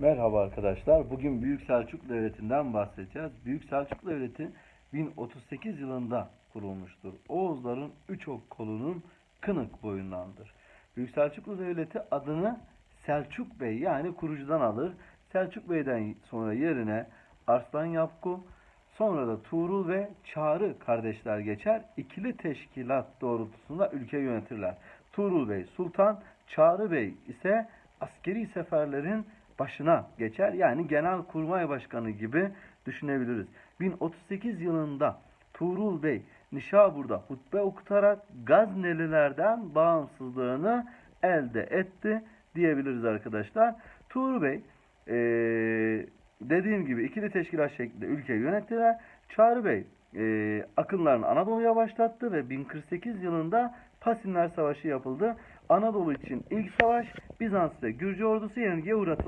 Merhaba arkadaşlar. Bugün Büyük Selçuk Devleti'nden bahsedeceğiz. Büyük Selçuk Devleti 1038 yılında kurulmuştur. Oğuzların üç ok kolunun kınık boyundandır. Büyük Selçuklu Devleti adını Selçuk Bey yani kurucudan alır. Selçuk Bey'den sonra yerine Arslan Yapku, sonra da Tuğrul ve Çağrı kardeşler geçer. İkili teşkilat doğrultusunda ülke yönetirler. Tuğrul Bey sultan, Çağrı Bey ise askeri seferlerin başına geçer. Yani genel kurmay başkanı gibi düşünebiliriz. 1038 yılında Tuğrul Bey Nişabur'da hutbe okutarak Gaznelilerden bağımsızlığını elde etti diyebiliriz arkadaşlar. Tuğrul Bey eee, dediğim gibi ikili teşkilat şeklinde ülkeyi yönettiler. Çağrı Bey eee akınlarını Anadolu'ya başlattı ve 1048 yılında Pasinler Savaşı yapıldı. Anadolu için ilk savaş Bizans ve Gürcü ordusu yenilgiye uğratıldı.